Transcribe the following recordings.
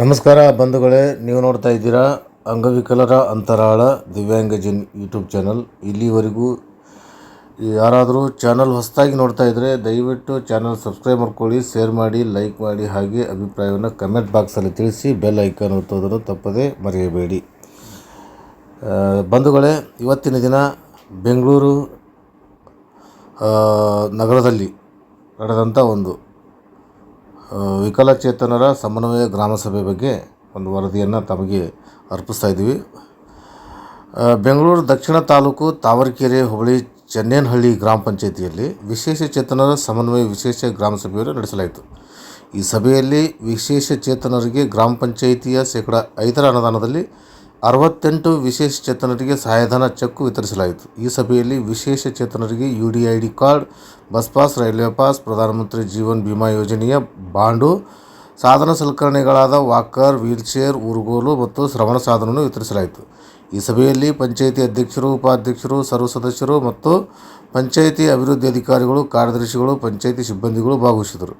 ನಮಸ್ಕಾರ ಬಂಧುಗಳೇ, ನೀವು ನೋಡ್ತಾ ಇದ್ದೀರಾ ಅಂಗವಿಕಲರ ಅಂತರಾಳ ದಿವ್ಯಾಂಗಜನ್ ಯೂಟ್ಯೂಬ್ ಚಾನಲ್. ಇಲ್ಲಿವರೆಗೂ ಯಾರಾದರೂ ಚಾನಲ್ ಹೊಸದಾಗಿ ನೋಡ್ತಾ ಇದ್ದರೆ ದಯವಿಟ್ಟು ಚಾನಲ್ ಸಬ್ಸ್ಕ್ರೈಬ್ ಮಾಡ್ಕೊಳ್ಳಿ, ಶೇರ್ ಮಾಡಿ, ಲೈಕ್ ಮಾಡಿ ಹಾಗೆ ಅಭಿಪ್ರಾಯವನ್ನು ಕಮೆಂಟ್ ಬಾಕ್ಸಲ್ಲಿ ತಿಳಿಸಿ, ಬೆಲ್ ಐಕಾನ್ ಒತ್ತೋದನ್ನು ತಪ್ಪದೇ ಮರೆಯಬೇಡಿ. ಬಂಧುಗಳೇ, ಇವತ್ತಿನ ದಿನ ಬೆಂಗಳೂರು ನಗರದಲ್ಲಿ ನಡೆದಂಥ ಒಂದು ವಿಕಲಚೇತನರ ಸಮನ್ವಯ ಗ್ರಾಮ ಸಭೆ ಬಗ್ಗೆ ಒಂದು ವರದಿಯನ್ನು ತಮಗೆ ಅರ್ಪಿಸ್ತಾ ಇದ್ದೀವಿ. ಬೆಂಗಳೂರು ದಕ್ಷಿಣ ತಾಲೂಕು ತಾವರೆಕೆರೆ ಹೋಬಳಿ ಚೆನ್ನೇನಹಳ್ಳಿ ಗ್ರಾಮ ಪಂಚಾಯಿತಿಯಲ್ಲಿ ವಿಶೇಷ ಚೇತನರ ಸಮನ್ವಯ ವಿಶೇಷ ಗ್ರಾಮ ಸಭೆಯನ್ನು ನಡೆಸಲಾಯಿತು. ಈ ಸಭೆಯಲ್ಲಿ ವಿಶೇಷ ಚೇತನರಿಗೆ ಗ್ರಾಮ ಪಂಚಾಯಿತಿಯ ಶೇಕಡ ಐದರ ಅನುದಾನದಲ್ಲಿ ಅರವತ್ತೆಂಟು ವಿಶೇಷ ಚೇತನರಿಗೆ ಸಹಾಯಧನ ಚೆಕ್ ವಿತರಿಸಲಾಯಿತು. ಈ ಸಭೆಯಲ್ಲಿ ವಿಶೇಷ ಚೇತನರಿಗೆ U D I D card, bus pass, railway pass, Pradhan Mantri Jeevan Bima ಯೋಜನೆಯ ಬಾಂಡು, ಸಾಧನ ಸಲಕರಣೆಗಳಾದ ವಾಕರ್, ವೀಲ್ಚೇರ್, ಊರುಗೋಲು ಮತ್ತು ಶ್ರವಣ ಸಾಧನವನ್ನು ವಿತರಿಸಲಾಯಿತು. ಈ ಸಭೆಯಲ್ಲಿ ಪಂಚಾಯಿತಿ ಅಧ್ಯಕ್ಷರು, ಉಪಾಧ್ಯಕ್ಷರು, ಸರ್ವ ಸದಸ್ಯರು ಮತ್ತು ಪಂಚಾಯಿತಿ ಅಭಿವೃದ್ಧಿ ಅಧಿಕಾರಿಗಳು, ಕಾರ್ಯದರ್ಶಿಗಳು, ಪಂಚಾಯಿತಿ ಸಿಬ್ಬಂದಿಗಳು ಭಾಗವಹಿಸಿದರು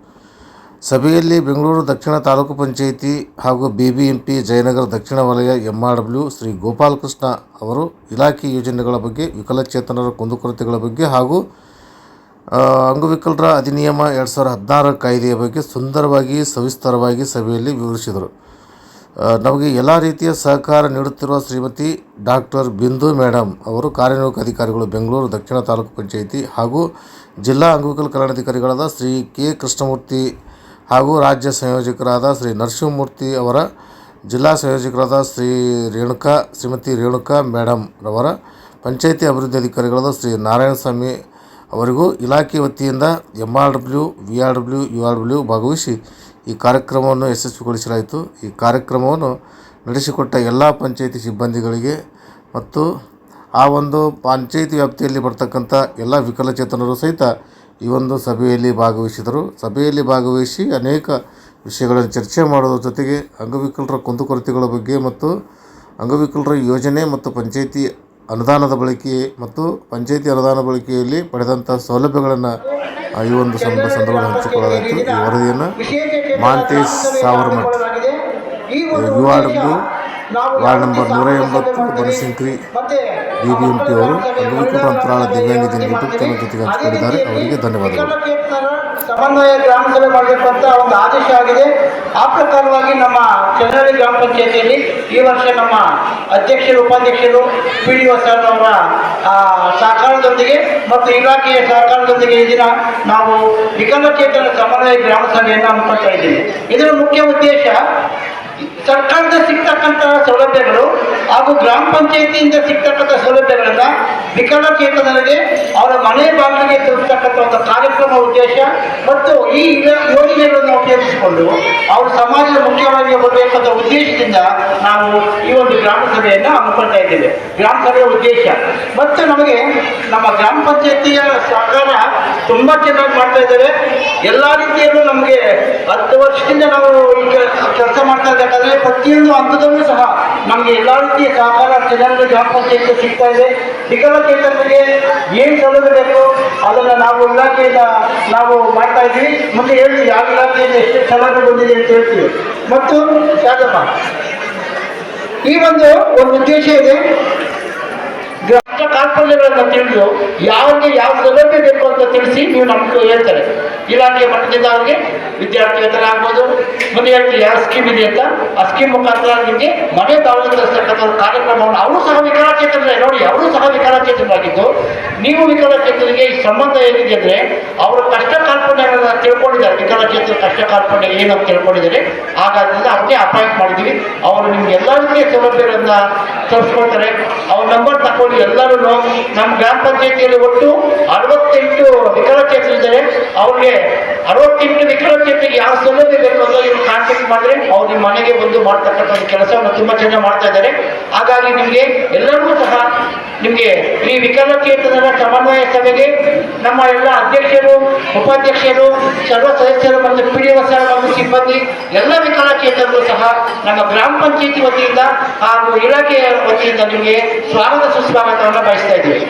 ಸಭೆಯಲ್ಲಿ ಬೆಂಗಳೂರು ದಕ್ಷಿಣ ತಾಲೂಕು ಪಂಚಾಯಿತಿ ಹಾಗೂ ಬಿಬಿಎಂಪಿ ಜಯನಗರ ದಕ್ಷಿಣ ವಲಯ ಎಂಆರ್ಡಬ್ಲ್ಯೂ ಶ್ರೀ ಗೋಪಾಲಕೃಷ್ಣ ಅವರು ಇಲಾಖೆ ಯೋಜನೆಗಳ ಬಗ್ಗೆ ವಿಕಲಚೇತನರ ಕುಂದುಕೊರತೆಗಳ ಬಗ್ಗೆ ಹಾಗೂ ಅಂಗವಿಕಲರ ಅಧಿನಿಯಮ ಎರಡು ಸಾವಿರದ ಹದಿನಾರರ ಕಾಯ್ದೆಯ ಬಗ್ಗೆ ಸುಂದರವಾಗಿ, ಸವಿಸ್ತಾರವಾಗಿ ಸಭೆಯಲ್ಲಿ ವಿವರಿಸಿದರು. ನಮಗೆ ಎಲ್ಲ ರೀತಿಯ ಸಹಕಾರ ನೀಡುತ್ತಿರುವ ಶ್ರೀಮತಿ ಡಾಕ್ಟರ್ ಬಿಂದು ಮೇಡಮ್ ಅವರು ಕಾರ್ಯನಿರ್ವಾಹಕ ಅಧಿಕಾರಿಗಳು ಬೆಂಗಳೂರು ದಕ್ಷಿಣ ತಾಲೂಕು ಪಂಚಾಯಿತಿ ಹಾಗೂ ಜಿಲ್ಲಾ ಅಂಗವಿಕಲ ಕಲ್ಯಾಣಾಧಿಕಾರಿಗಳಾದ ಶ್ರೀ ಕೆ ಕೃಷ್ಣಮೂರ್ತಿ ಹಾಗೂ ರಾಜ್ಯ ಸಂಯೋಜಕರಾದ ಶ್ರೀ ನರಸಿಂಹಮೂರ್ತಿ ಅವರ, ಜಿಲ್ಲಾ ಸಂಯೋಜಕರಾದ ಶ್ರೀ ರೇಣುಕಾ, ಶ್ರೀಮತಿ ರೇಣುಕಾ ಮೇಡಮ್ ರವರ, ಪಂಚಾಯಿತಿ ಅಭಿವೃದ್ಧಿ ಅಧಿಕಾರಿಗಳಾದ ಶ್ರೀ ನಾರಾಯಣಸ್ವಾಮಿ ಅವರಿಗೂ ಇಲಾಖೆ ವತಿಯಿಂದ M R W V R W U R W ಭಾಗವಹಿಸಿ ಈ ಕಾರ್ಯಕ್ರಮವನ್ನು ಯಶಸ್ವಿಗೊಳಿಸಲಾಯಿತು. ಈ ಕಾರ್ಯಕ್ರಮವನ್ನು ನಡೆಸಿಕೊಟ್ಟ ಎಲ್ಲ ಪಂಚಾಯಿತಿ ಸಿಬ್ಬಂದಿಗಳಿಗೆ ಮತ್ತು ಆ ಒಂದು ಪಂಚಾಯಿತಿ ವ್ಯಾಪ್ತಿಯಲ್ಲಿ ಬರ್ತಕ್ಕಂಥ ಎಲ್ಲ ವಿಕಲಚೇತನರು ಸಹಿತ ಈ ಒಂದು ಸಭೆಯಲ್ಲಿ ಭಾಗವಹಿಸಿದರು. ಸಭೆಯಲ್ಲಿ ಭಾಗವಹಿಸಿ ಅನೇಕ ವಿಷಯಗಳನ್ನು ಚರ್ಚೆ ಮಾಡೋದ್ರ ಜೊತೆಗೆ ಅಂಗವಿಕಲರ ಕುಂದುಕೊರತೆಗಳ ಬಗ್ಗೆ ಮತ್ತು ಅಂಗವಿಕಲರ ಯೋಜನೆ ಮತ್ತು ಪಂಚಾಯಿತಿ ಅನುದಾನದ ಬಳಕೆ ಮತ್ತು ಪಂಚಾಯಿತಿ ಅನುದಾನ ಬಳಕೆಯಲ್ಲಿ ಪಡೆದಂಥ ಸೌಲಭ್ಯಗಳನ್ನು ಈ ಒಂದು ಸಂದ ಸಂದರ್ಭದಲ್ಲಿ ಹಂಚಿಕೊಳ್ಳಲಾಯಿತು. ಈ ವರದಿಯನ್ನು Manthesh Savarmath U R W ward number ನೂರ ಎಂಬತ್ತು Banashankari B B M P ಅವರು ಅಂಗವಿಕಲರ ಅಂತರಾಳ ದಿವ್ಯಾಂಗಜನ ಯೂಟ್ಯೂಬ್ ಚಾನಲ್ ಜೊತೆಗೆ ಹಂಚಿಕೊಂಡಿದ್ದಾರೆ. ಅವರಿಗೆ ಧನ್ಯವಾದಗಳು. ಸಮನ್ವಯ ಗ್ರಾಮ ಸಭೆ ಮಾಡಬೇಕಂತ ಒಂದು ಆದೇಶ ಆಗಿದೆ. ಆ ಪ್ರಕಾರವಾಗಿ ನಮ್ಮ ಚನ್ನಹಳ್ಳಿ ಗ್ರಾಮ ಪಂಚಾಯತಿಯಲ್ಲಿ ಈ ವರ್ಷ ನಮ್ಮ ಅಧ್ಯಕ್ಷರು ಉಪಾಧ್ಯಕ್ಷರು ಪಿ ಡಿ ಒ ಸರ್ ಅವರ ಸಹಕಾರದೊಂದಿಗೆ ಮತ್ತು ಇಲಾಖೆಯ ಸಹಕಾರದೊಂದಿಗೆ ಈ ದಿನ ನಾವು ವಿಕಲಚೇತನ ಸಮನ್ವಯ ಗ್ರಾಮ ಸಭೆಯನ್ನು ಹಮ್ಮಿಕೊಳ್ತಾ ಇದ್ದೀವಿ. ಇದರ ಮುಖ್ಯ ಉದ್ದೇಶ ಸರ್ಕಾರದ ಸಿಗ್ತಕ್ಕಂತಹ ಸೌಲಭ್ಯಗಳು ಹಾಗೂ ಗ್ರಾಮ ಪಂಚಾಯತಿಯಿಂದ ಸಿಗ್ತಕ್ಕಂಥ ಸೌಲಭ್ಯಗಳನ್ನ ವಿಕಲಚೇತನರಿಗೆ ಅವರ ಮನೆ ಬಾಗಿಲಿಗೆ ತಿಳಿಸ್ತಕ್ಕಂಥ ಒಂದು ಕಾರ್ಯಕ್ರಮ ಉದ್ದೇಶ ಮತ್ತು ಈ ಯೋಜನೆಗಳನ್ನು ಉಪಯೋಗಿಸಿಕೊಂಡು ಅವರು ಸಮಾಜದ ಮುಖ್ಯವಾಗಿ ಬರಬೇಕಾದ ಉದ್ದೇಶದಿಂದ ನಾವು ಈ ಒಂದು ಗ್ರಾಮ ಸಭೆಯನ್ನು ಹಮ್ಮಿಕೊಳ್ತಾ ಇದ್ದೇವೆ. ಗ್ರಾಮ ಸಭೆಯ ಉದ್ದೇಶ. ಮತ್ತು ನಮಗೆ ನಮ್ಮ ಗ್ರಾಮ ಪಂಚಾಯತಿಯ ಸರ್ಕಾರ ತುಂಬಾ ಚೆನ್ನಾಗಿ ಮಾಡ್ತಾ ಇದ್ದಾರೆ. ಎಲ್ಲ ರೀತಿಯಲ್ಲೂ ನಮಗೆ ಹತ್ತು ವರ್ಷದಿಂದ ನಾವು ಈಗ ಕೆಲಸ ಮಾಡ್ತಾ ಇರಬೇಕಾದ್ರೆ ಪ್ರತಿಯೊಂದು ಹಂತದಲ್ಲೂ ಸಹ ನಮಗೆ ಎಲ್ಲ ರೀತಿಯ ಸಹಕಾರ ಚೆನ್ನಾಗಿ ಗ್ರಾಮ ಪಂಚಾಯತ್ ಸಿಗ್ತಾ ಇದೆ. ವಿಕಲಚೇತನರಿಗೆ ಏನು ಸೌಲಭ್ಯ ಬೇಕು ಅದನ್ನ ನಾವು ಇಲಾಖೆಯಿಂದ ನಾವು ಮಾಡ್ತಾ ಇದ್ವಿ. ಮುಂದೆ ಹೇಳ್ತೀವಿ, ಯಾವ ಇಲಾಖೆಯಿಂದ ಎಷ್ಟು ಸೌಲಭ್ಯ ಬಂದಿದೆ ಅಂತ ಹೇಳ್ತೀವಿ. ಮತ್ತು ಯಾಕಮ್ಮ ಈ ಒಂದು ಒಂದು ಉದ್ದೇಶ ಇದೆ. ಗ್ರಾಮ ಕಾರ್ಪಣ್ಯಗಳನ್ನು ತಿಳಿದು ಯಾವ್ದು ಯಾವ ಸೌಲಭ್ಯ ಬೇಕು ಅಂತ ತಿಳಿಸಿ ನೀವು ನಮ್ಗೆ ಹೇಳ್ತಾರೆ. ಇಲಾಖೆ ಮಟ್ಟದಿಂದ ಅವ್ರಿಗೆ ವಿದ್ಯಾರ್ಥಿ ವೇತನ ಆಗ್ಬೋದು. ಮುಂದೆ ಹೇಳ್ತೀವಿ ಯಾವ ಸ್ಕೀಮ್ ಇದೆ ಅಂತ? ಆ ಸ್ಕೀಮ್ ಮುಖಾಂತರ ನಿಮಗೆ ಮನೆ ತಾವು ಒಂದು ಕಾರ್ಯಕ್ರಮವನ್ನು ಅವರು ಸಹ ವಿಕಲಚೇತನರೇ ನೋಡಿ, ಅವರು ಸಹ ವಿಕಲಚೇತನರಾಗಿದ್ದು ನೀವು ವಿಕಲಚೇತನರಿಗೆ ಈ ಸಂಬಂಧ ಏನಿದೆ ಅಂದರೆ, ಅವರ ಕಷ್ಟ ಕಾರ್ಪಣ್ಯಗಳನ್ನ ತಿಳ್ಕೊಂಡಿದ್ದಾರೆ. ವಿಕಲಚೇತನ ಕಷ್ಟ ಕಾರ್ಪಣ್ಯ ಏನು ಅಂತ ತಿಳ್ಕೊಂಡಿದ್ದಾರೆ. ಹಾಗಾದ್ರಿಂದ ಅವ್ರಿಗೆ ಅಪಾಯಿಂಟ್ ಮಾಡಿದ್ದೀವಿ. ಅವರು ನಿಮ್ಗೆ ಎಲ್ಲ ರೀತಿಯ ಸೌಲಭ್ಯಗಳನ್ನ ತರಿಸ್ಕೊಳ್ತಾರೆ ಅವ್ರ ನಂಬರ್ ನಮ್ಮ ಗ್ರಾಮ ಪಂಚಾಯತಿಯಲ್ಲಿ ಒಟ್ಟು ಅರವತ್ತೆಂಟು ವಿಕಲಚೇತರಿದ್ದಾರೆ ಅವ್ರಿಗೆ ಅರವತ್ತೆಂಟು ವಿಕಲಚೇತರಿಗೆ ಯಾವ ಸೌಲಭ್ಯ ಬೇಕು ಅಂತ ಇವ್ರು ಕಾಂಟ್ಯಾಕ್ಟ್ ಮಾಡಿದ್ರೆ ಅವ್ರು ನಿಮ್ಮ ಮನೆಗೆ ಬಂದು ಮಾಡ್ತಕ್ಕಂಥ ಕೆಲಸವನ್ನು ತುಂಬಾ ಚೆನ್ನಾಗಿ ಮಾಡ್ತಾ ಇದ್ದಾರೆ. ಹಾಗಾಗಿ ನಿಮಗೆ ಎಲ್ಲರಿಗೂ ಸಹ ನಿಮಗೆ ಈ ವಿಕಲಚೇತನರ ಸಮನ್ವಯ ಸಭೆಗೆ ನಮ್ಮ ಎಲ್ಲ ಅಧ್ಯಕ್ಷರು, ಉಪಾಧ್ಯಕ್ಷರು, ಸರ್ವ ಸದಸ್ಯರು ಮತ್ತು ಪಿ ಡಿ ಸರ್ ಮತ್ತು ಸಿಬ್ಬಂದಿ ಎಲ್ಲ ವಿಕಲಚೇತನರು ಸಹ ನಮ್ಮ ಗ್ರಾಮ ಪಂಚಾಯತಿ ವತಿಯಿಂದ ಹಾಗೂ ಇಲಾಖೆಯ ವತಿಯಿಂದ ನಿಮಗೆ ಸ್ವಾಗತ ಸುಸ್ವಾಗತವನ್ನು ಬಯಸ್ತಾ ಇದ್ದೀವಿ